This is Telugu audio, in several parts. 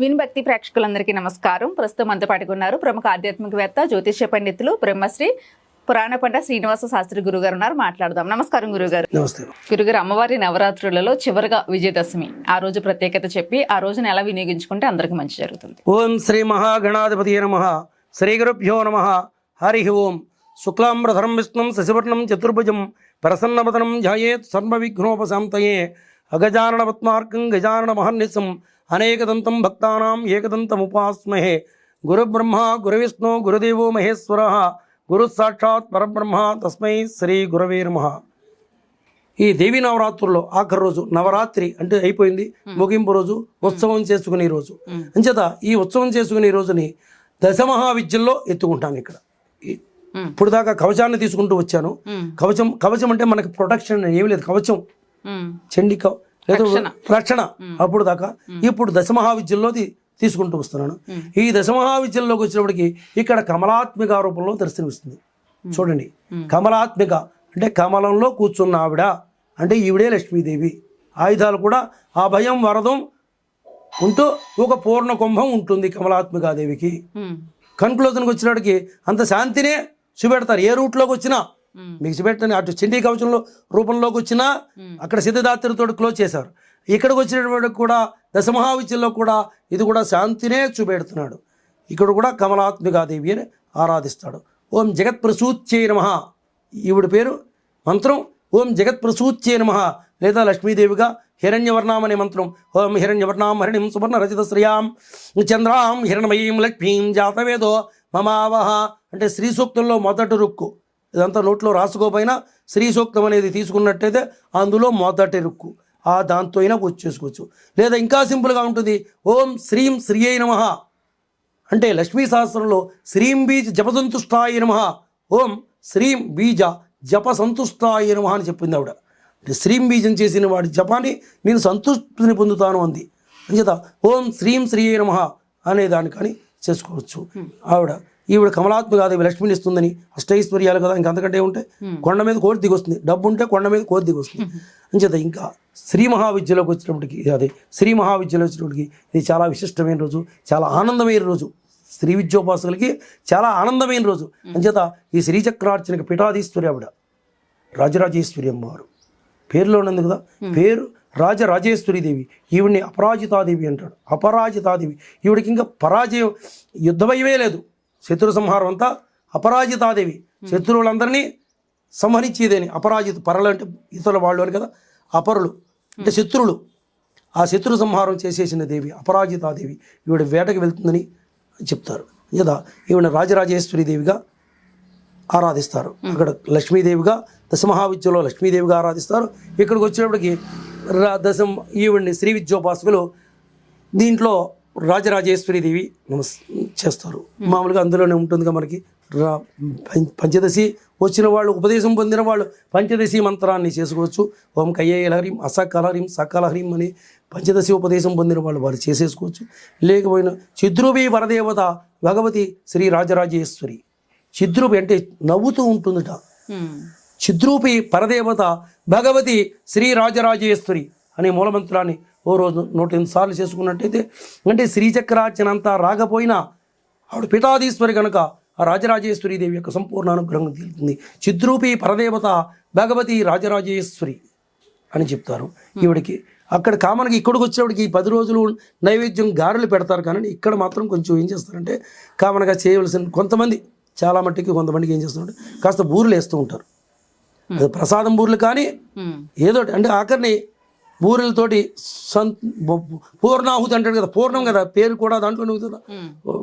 వినుభక్తి ప్రేక్షకులందరికీ నమస్కారం. ప్రస్తుతం మనతో పాటుకున్నారు ప్రముఖ ఆధ్యాత్మికవేత్త జ్యోతిష్య పండితులు బ్రహ్మశ్రీ పురాణ పంట శ్రీనివాస శాస్త్రి గురుగారు ఉన్నారు. మాట్లాడదాం. నమస్కారం గురుగారు. నమస్తే. గురుగారు అమ్మవారి నవరాత్రులలో చివరిగా విజయదశమి. ఆ రోజు ప్రత్యేకత చెప్పి ఆ రోజున ఎలా వినియోగించుకుంటే అందరికీ మంచి జరుగుతుంది. ఓం శ్రీ మహాగణాధిపతి నమ. శ్రీ గురుభ్యో నమ. హరి ఓం. శుక్లాంబరధరం విష్ణుం శశివర్ణం చతుర్భుజం ప్రసన్నవదనం ధ్యాయేత్ సర్వవిఘ్నోపశాంతయే. అగజానన పద్మార్కం గజానన మహర్నిశం అనేకదంతం భక్తానాం ఏకదంతం ఉపాస్మహే గురుబ్రహ్మ గురువిష్ణు గురుదేవో మహేశ్వర గురు సాక్షాత్ పరబ్రహ్మ తస్మై శ్రీ గురవే నమః. ఈ దేవీ నవరాత్రుల్లో ఆఖరి రోజు నవరాత్రి అంటే అయిపోయింది. ముగింపు రోజు ఉత్సవం చేసుకునే రోజు. అంచేత ఈ ఉత్సవం చేసుకునే రోజుని దశమహావిద్యల్లో ఎత్తుకుంటాను ఇక్కడ. ఇప్పుడు దాకా కవచాన్ని తీసుకుంటూ వచ్చాను. కవచం కవచం అంటే మనకి ప్రొటెక్షన్ ఏమీ లేదు. కవచం. చండి రక్షణ. రక్షణ అప్పుడు దాకా ఇప్పుడు దశమహావిద్యల్లో తీ- తీసుకుంటూ వస్తున్నాను. ఈ దశమహావిద్యల్లోకి వచ్చినప్పటికి ఇక్కడ కమలాత్మిక రూపంలో దర్శనమిస్తుంది చూడండి. కమలాత్మిక అంటే కమలంలో కూర్చున్న ఆవిడ అంటే ఈవిడే లక్ష్మీదేవి. ఆయుధాలు కూడా ఆ భయం వరదం ఉంటూ ఒక పూర్ణ కుంభం ఉంటుంది కమలాత్మికాదేవికి. కన్క్లూజన్కి వచ్చినప్పటికి అంత శాంతినే చూపెడతారు. ఏ రూట్లోకి వచ్చినా మీకు చూపెట్టని అటు చండీ కవచంలో రూపంలోకి వచ్చినా అక్కడ సిద్ధదాత్రితో క్లోజ్ చేశారు. ఇక్కడికి వచ్చినటువంటి కూడా దశమహావిద్యలో కూడా ఇది కూడా శాంతినే చూపెడుతున్నాడు. ఇక్కడ కూడా కమలాత్మికాదేవి అని ఆరాధిస్తాడు. ఓం జగత్ ప్రసూత్యై నమ. ఈవిడ పేరు మంత్రం. ఓం జగత్ ప్రసూత్యై నమ. లేదా లక్ష్మీదేవిగా హిరణ్యవర్ణాం అనే మంత్రం. ఓం హిరణ్యవర్ణాం హరిణిం సువర్ణ రచిత శ్రియాం చంద్రాం హిరణమయీం లక్ష్మీం జాతవేదో మమావహ. అంటే శ్రీ సూక్తంలో మొదటి రుక్కు. ఇదంతా నోట్లో రాసుకోపోయినా శ్రీ సూక్తం అనేది తీసుకున్నట్టయితే అందులో మొదటి రుక్కు. ఆ దాంతో అయినా పూజ చేసుకోవచ్చు. లేదా ఇంకా సింపుల్గా ఉంటుంది. ఓం శ్రీం శ్రీయై నమః. అంటే లక్ష్మీ సహస్రంలో శ్రీం బీజ జపసంతుష్టాయ నమ. ఓం శ్రీం బీజ జప సంతుష్టాయ నమ అని చెప్పింది ఆవిడ. అంటే శ్రీం బీజం చేసిన వాడి జపాన్ని నేను సంతృప్తిని పొందుతాను అంది. అంచేత ఓం శ్రీం శ్రీ నమ అనే దాన్ని కానీ చేసుకోవచ్చు. ఆవిడ ఈవిడ కమలాత్మకాదేవి లక్ష్మిని ఇస్తుందని అష్టైశ్వర్యాలు కదా ఇంకా అంతకంటే ఉంటే కొండ మీద కోరి దిగొస్తుంది. డబ్బు ఉంటే కొండ మీద కోరి దిగొస్తుంది. అంచేత ఇంకా శ్రీ మహావిద్యలోకి వచ్చినప్పటికి అదే శ్రీ మహావిద్యలో వచ్చినప్పటికి ఇది చాలా విశిష్టమైన రోజు చాలా ఆనందమైన రోజు. శ్రీ విద్యోపాసకులకి చాలా ఆనందమైన రోజు. అంచేత ఈ శ్రీచక్రార్చనకి పీఠాధీశ్వరి ఆవిడ రాజరాజేశ్వరి అమ్మవారు. పేరులో ఉన్నది కదా పేరు రాజరాజేశ్వరి దేవి. ఈవిడ్ని అపరాజితాదేవి అంటాడు. అపరాజితాదేవి. ఈవిడికి ఇంకా పరాజయం యుద్ధభయమే లేదు. శత్రు సంహారం అంతా అపరాజితాదేవి. శత్రువులందరినీ సంహరించేదేని. అపరాజిత పరలు అంటే ఇతరుల వాళ్ళు అని కదా అపరులు అంటే శత్రువులు ఆ శత్రు సంహారం చేసేసిన దేవి అపరాజితాదేవి ఈవిడ వేటకి వెళ్తుందని చెప్తారు. లేదా ఈవిడ రాజరాజేశ్వరి దేవిగా ఆరాధిస్తారు. అక్కడ లక్ష్మీదేవిగా దశమహావిద్యలో లక్ష్మీదేవిగా ఆరాధిస్తారు. ఇక్కడికి వచ్చినప్పటికి రా- దశం ఈవిడ్ని శ్రీ విద్యోపాసకులు దీంట్లో రాజరాజేశ్వరి దేవి నమస్ చేస్తారు. మామూలుగా అందులోనే ఉంటుందిగా మనకి. రా పంచదశి వచ్చిన వాళ్ళు ఉపదేశం పొందిన వాళ్ళు పంచదశి మంత్రాన్ని చేసుకోవచ్చు. ఓం కయ్యేలహరిం అసకలహరిం సకలహరిం అని పంచదశి ఉపదేశం పొందిన వాళ్ళు వారు చేసేసుకోవచ్చు. లేకపోయినా చిద్రూపి పరదేవత భగవతి శ్రీ రాజరాజేశ్వరి. చిద్రూపి అంటే నవ్వుతూ ఉంటుందట. చిద్రూపి పరదేవత భగవతి శ్రీ రాజరాజేశ్వరి అనే మూలమంత్రాన్ని ఓ రోజు నూట ఎనిమిది సార్లు చేసుకున్నట్టయితే అంటే శ్రీచక్రార్చన అంతా రాకపోయినా ఆవిడ పీఠాధీశ్వరి కనుక ఆ రాజరాజేశ్వరి దేవి యొక్క సంపూర్ణ అనుగ్రహం తీరుతుంది. చిద్రూపి పరదేవత భగవతి రాజరాజేశ్వరి అని చెప్తారు ఈవిడికి. అక్కడ కామన్గా ఇక్కడికి వచ్చినప్పటికి ఈ పది రోజులు నైవేద్యం గారెలు పెడతారు కానీ ఇక్కడ మాత్రం కొంచెం ఏం చేస్తారంటే కామన్గా చేయవలసిన కొంతమంది చాలా మట్టికి కొంతమందికి ఏం చేస్తారంటే కాస్త బూరెలు వేస్తూ ఉంటారు. ప్రసాదం బూరెలు కానీ ఏదో. అంటే ఆఖరిని బూరెలతోటి సం పూర్ణాహుతి అంటాడు కదా పూర్ణం కదా పేరు కూడా దాంట్లోనే ఉంది కదా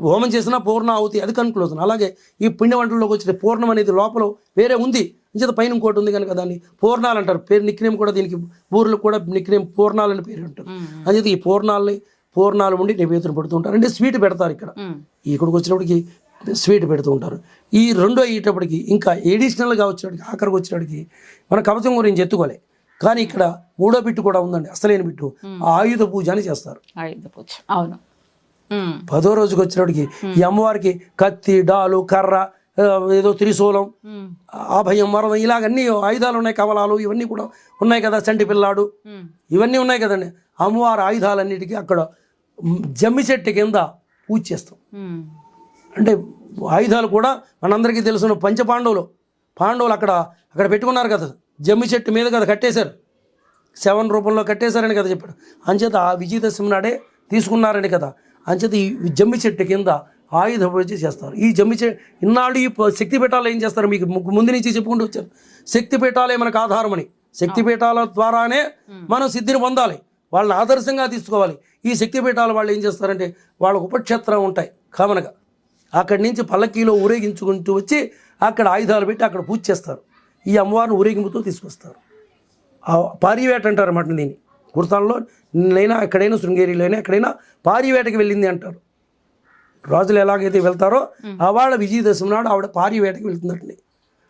హోమం చేసిన పూర్ణాహుతి అది కన్క్లూజన్ అలాగే ఈ పిండి వంటల్లోకి వచ్చిన పూర్ణం అనేది లోపల వేరే ఉంది. ఇంచేత పైన ఇంకోటి ఉంది కనుక దాన్ని పూర్ణాలు అంటారు. పేరు నిక్నేమ్ కూడా దీనికి బూరెలు కూడా నిక్నేమ్ పూర్ణాలు అని పేరు ఉంటారు అంచేత ఈ పూర్ణాలని పూర్ణాలు ఉండి నివేదన పెడుతూ ఉంటారు. అంటే స్వీట్ పెడతారు ఇక్కడ. ఇక్కడికి వచ్చినప్పటికి స్వీట్ పెడుతూ ఉంటారు. ఈ రెండో అయ్యేటప్పటికి ఇంకా ఎడిషనల్గా వచ్చేటికి ఆఖరికి వచ్చేటికి మన కవచం గురించి ఎత్తుకోలే. కానీ ఇక్కడ మూడో బిట్టు కూడా ఉందండి అసలైన బిట్టు. ఆయుధ పూజ అని చేస్తారు. ఆయుధ పూజ. అవును. పదో రోజుకి వచ్చినప్పటికి ఈ అమ్మవారికి కత్తి డాలు కర్ర ఏదో త్రిశూలం ఆభయం మరణం ఇలాగ అన్ని ఆయుధాలు ఉన్నాయి కవలాలు ఇవన్నీ కూడా ఉన్నాయి కదా చంటి పిల్లాడు. ఇవన్నీ ఉన్నాయి కదండి. అమ్మవారి ఆయుధాలన్నిటికీ అక్కడ జమ్మి చెట్టు కింద పూజ చేస్తాం. అంటే ఆయుధాలు కూడా మనందరికీ తెలుసు పంచ పాండవులు. పాండవులు అక్కడ అక్కడ పెట్టుకున్నారు కదా. జమ్మి చెట్టు మీద కదా కట్టేశారు. సెవెన్ రూపంలో కట్టేశారని కదా చెప్పాడు. అంచేత ఆ విజయదశమి నాడే తీసుకున్నారని కదా. అంచేత ఈ జమ్మి చెట్టు కింద ఆయుధ పూజ చేస్తారు. ఈ జమ్మి చెట్టు ఇన్నాళ్ళు ఈ ప- శక్తి పీఠాలు ఏం చేస్తారు? మీకు ముందు నుంచి చెప్పుకుంటూ వచ్చారు. శక్తి పీఠాలే మనకు ఆధారమని. శక్తి పీఠాల ద్వారానే మనం సిద్ధిని పొందాలి. వాళ్ళని ఆదర్శంగా తీసుకోవాలి. ఈ శక్తి పీఠాలు వాళ్ళు ఏం చేస్తారంటే వాళ్ళ ఉపక్షేత్రం ఉంటాయి కామనగా. అక్కడి నుంచి పల్లకీలో ఊరేగించుకుంటూ వచ్చి అక్కడ ఆయుధాలు పెట్టి అక్కడ పూజ చేస్తారు. ఈ అమ్మవారిని ఊరేగింపుతో తీసుకొస్తారు. పారివేట అంటారు అన్నమాట దీన్ని. కుర్తాల్లో నైనా ఎక్కడైనా శృంగేరిలోనైనా ఎక్కడైనా పారివేటకి వెళ్ళింది అంటారు. రాజులు ఎలాగైతే వెళ్తారో ఆ వాళ్ళ విజయదశమి నాడు ఆవిడ పారివేటకి వెళ్తున్నట్టు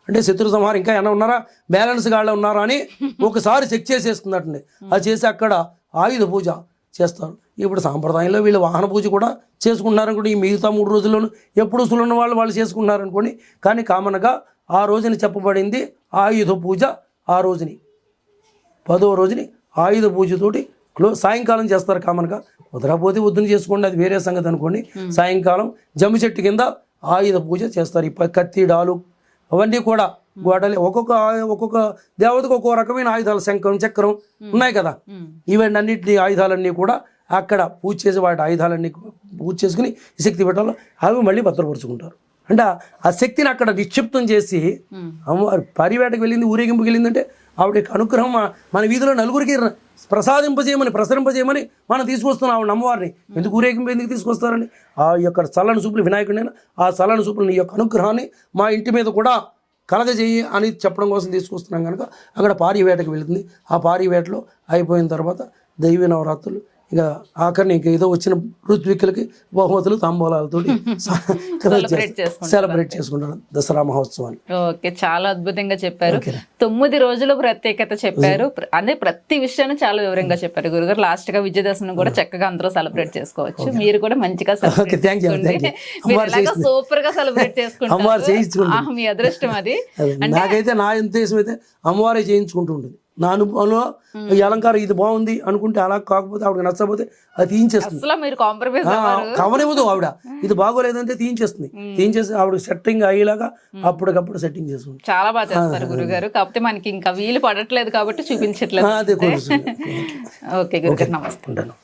అంటే శత్రు సంహారం ఇంకా ఏమైనా ఉన్నారా? బ్యాలెన్స్ గాళ్ళ ఉన్నారా అని ఒకసారి చెక్ చేసేస్తున్నట్టు అది చేసి అక్కడ ఆయుధ పూజ చేస్తారు. ఇప్పుడు సాంప్రదాయంలో వీళ్ళు వాహన పూజ కూడా చేసుకుంటున్నారు అనుకోండి ఈ మిగతా మూడు రోజుల్లోనూ ఎప్పుడు సులున్న వాళ్ళు వాళ్ళు చేసుకుంటున్నారు అనుకోండి కానీ కామన్గా ఆ రోజుని చెప్పబడింది ఆయుధ పూజ ఆ రోజుని. పదో రోజుని ఆయుధ పూజతోటి క్లో సాయంకాలం చేస్తారు కామన్గా. కుదరకపోతే వద్దుని చేసుకోండి అది వేరే సంగతి అనుకోండి. సాయంకాలం జమ్మి చెట్టు కింద ఆయుధ పూజ చేస్తారు ఈ కత్తి డాలు అవన్నీ కూడా. గోడలు ఒక్కొక్క ఒక్కొక్క దేవతకు ఒక్కొక్క రకమైన ఆయుధాలు శంఖం చక్రం ఉన్నాయి కదా. ఇవన్నీ అన్నింటినీ ఆయుధాలన్నీ కూడా అక్కడ పూజ చేసి వాటి ఆయుధాలన్నీ పూజ చేసుకుని శక్తి పెట్టాలో అవి మళ్ళీ భద్రపరుచుకుంటారు. అంటే ఆ- శక్తిని అక్కడ నిక్షిప్తం చేసి. అమ్మవారు పరివేటకు వెళ్ళింది ఊరేగింపుకి వెళ్ళిందంటే ఆవిడ యొక్క అనుగ్రహం మన- వీధిలో నలుగురికి ప్రసాదింపజేయమని ప్రసరింపజేయమని మనం తీసుకొస్తున్నాం ఆవిడ అమ్మవారిని. ఎందుకు ఊరేగింపు ఎందుకు తీసుకొస్తారని? ఆ యొక్క చల్లని చూపులు వినాయకుడైనా ఆ చల్లని చూపులు నీ యొక్క అనుగ్రహాన్ని మా ఇంటి మీద కూడా కలగజేయి అని చెప్పడం కోసం తీసుకొస్తున్నాం కనుక అక్కడ పారివేటకు వెళుతుంది. ఆ పారివేటలో అయిపోయిన తర్వాత దైవీ నవరాత్రులు ఇక ఆఖరిని ఇంక ఏదో వచ్చిన ఋత్విక్కులకి బహుమతులు తాంబూలాలతో సెలబ్రేట్ చేసుకుంటారు. దసరా మహోత్సవాన్ని. ఓకే చాలా అద్భుతంగా చెప్పారు. తొమ్మిది రోజుల ప్రత్యేకత చెప్పారు. ప్ర- అదే ప్రతి విషయాన్ని చాలా వివరంగా చెప్పారు. గురుగారు లాస్ట్గా విజయదశమిని కూడా చక్కగా అందరూ సెలబ్రేట్ చేసుకోవచ్చు. మీరు కూడా మంచిగా సూపర్గా సెలబ్రేట్ చేసుకుంటారు. మీ అదృష్టం అది. అదే, నాకైతే నా ఉద్దేశం అయితే అమ్మవారే చేయించుకుంటూ ఉంటుంది. నా అనుభవంలో ఈ అలంకారం ఇది బాగుంది అనుకుంటే అలా కాకపోతే ఆవిడకి నచ్చకపోతే అది తీయించేస్తుంది. అసలు మీరు కాంప్రమైజ్ ఆ, కవనివ్వదు ఆవిడ. ఇది బాగోలేదంటే తీయించేస్తుంది. తీయించేసి ఆవిడ సెట్టింగ్ అయ్యేలాగా అప్పటికప్పుడు సెట్టింగ్ చేసుకుంటుంది. చాలా బాగా చేస్తారు గురుగారు. కాకపోతే మనకి ఇంకా వీలు పడట్లేదు కాబట్టి చూపించట్లేదు. ఓకే గురుగారు నమస్తే.